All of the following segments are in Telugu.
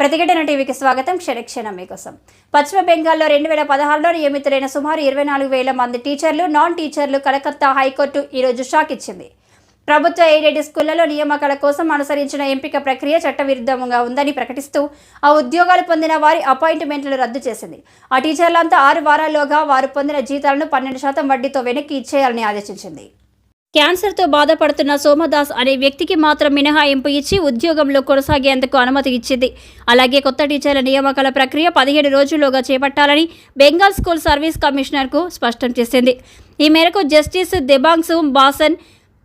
ప్రతిఘటన టీవీకి స్వాగతం. క్షణక్షణం మీకోసం. పశ్చిమ బెంగాల్లో రెండు వేల పదహారులో నియమితులైన సుమారు ఇరవై నాలుగు వేల మంది టీచర్లు నాన్ టీచర్లు కలకత్తా హైకోర్టు ఈరోజు షాక్ ఇచ్చింది. ప్రభుత్వ ఎయిడెడ్ స్కూళ్ళలో నియామకాల కోసం అనుసరించిన ఎంపిక ప్రక్రియ చట్టవిరుద్ధంగా ఉందని ప్రకటిస్తూ ఆ ఉద్యోగాలు పొందిన వారి అపాయింట్మెంట్లను రద్దు చేసింది. ఆ టీచర్లంతా ఆరు వారాల్లోగా వారు పొందిన జీతాలను పన్నెండు శాతం వడ్డీతో వెనక్కి ఇచ్చేయాలని ఆదేశించింది. క్యాన్సర్తో బాధపడుతున్న సోమదాస్ అనే వ్యక్తికి మాత్రం మినహాయింపు ఇచ్చి ఉద్యోగంలో కొనసాగేందుకు అనుమతి ఇచ్చింది. అలాగే కొత్త టీచర్ల నియామకాల ప్రక్రియ పదిహేడు రోజుల్లోగా చేపట్టాలని బెంగాల్ స్కూల్ సర్వీస్ కమిషనర్కు స్పష్టం చేసింది. ఈ మేరకు జస్టిస్ దెబాంగ్సు బాసన్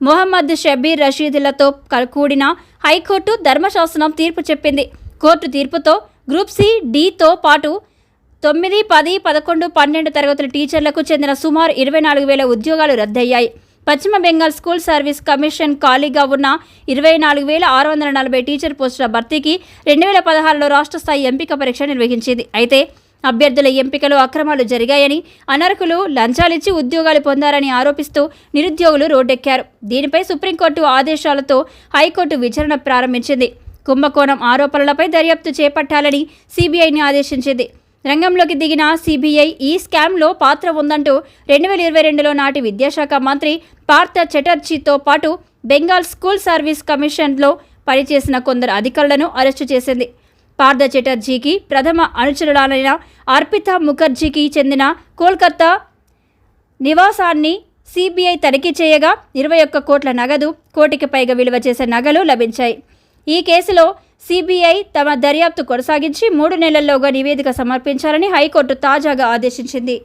మొహమ్మద్ షబీర్ రషీదులతో కూడిన హైకోర్టు ధర్మశాసనం తీర్పు చెప్పింది. కోర్టు తీర్పుతో గ్రూప్ సి డితో పాటు తొమ్మిది పది పదకొండు పన్నెండు తరగతుల టీచర్లకు చెందిన సుమారు ఇరవై నాలుగు వేల ఉద్యోగాలు రద్దయ్యాయి. పశ్చిమ బెంగాల్ స్కూల్ సర్వీస్ కమిషన్ ఖాళీగా ఉన్న ఇరవై నాలుగు వేల ఆరు వందల నలభై టీచర్ పోస్టుల భర్తీకి రెండు వేల పదహారులో రాష్ట్ర స్థాయి ఎంపిక పరీక్ష నిర్వహించింది. అయితే అభ్యర్థుల ఎంపికలో అక్రమాలు జరిగాయని అనర్హులు లంచాలిచ్చి ఉద్యోగాలు పొందారని ఆరోపిస్తూ నిరుద్యోగులు రోడ్డెక్కారు. దీనిపై సుప్రీంకోర్టు ఆదేశాలతో హైకోర్టు విచారణ ప్రారంభించింది. కుంభకోణం ఆరోపణలపై దర్యాప్తు చేపట్టాలని సిబిఐని ఆదేశించింది. రంగంలోకి దిగిన సిబిఐ ఈ స్కామ్లో పాత్ర ఉందంటూ రెండు వేల ఇరవై రెండులో నాటి విద్యాశాఖ మంత్రి పార్థ చటర్జీతో పాటు బెంగాల్ స్కూల్ సర్వీస్ కమిషన్లో పనిచేసిన కొందరు అధికారులను అరెస్టు చేసింది. పార్థ చటర్జీకి ప్రథమ అనుచరురాలైన అర్పిత ముఖర్జీకి చెందిన కోల్కతా నివాసాన్ని సిబిఐ తనిఖీ చేయగా ఇరవై ఒక్క కోట్ల నగదు కోటికి పైగా విలువ చేసే నగలు లభించాయి. ఈ కేసులో సిబిఐ తమ దర్యాప్తు కొనసాగించి మూడు నెలల్లోగా నివేదిక సమర్పించాలని హైకోర్టు తాజాగా ఆదేశించింది.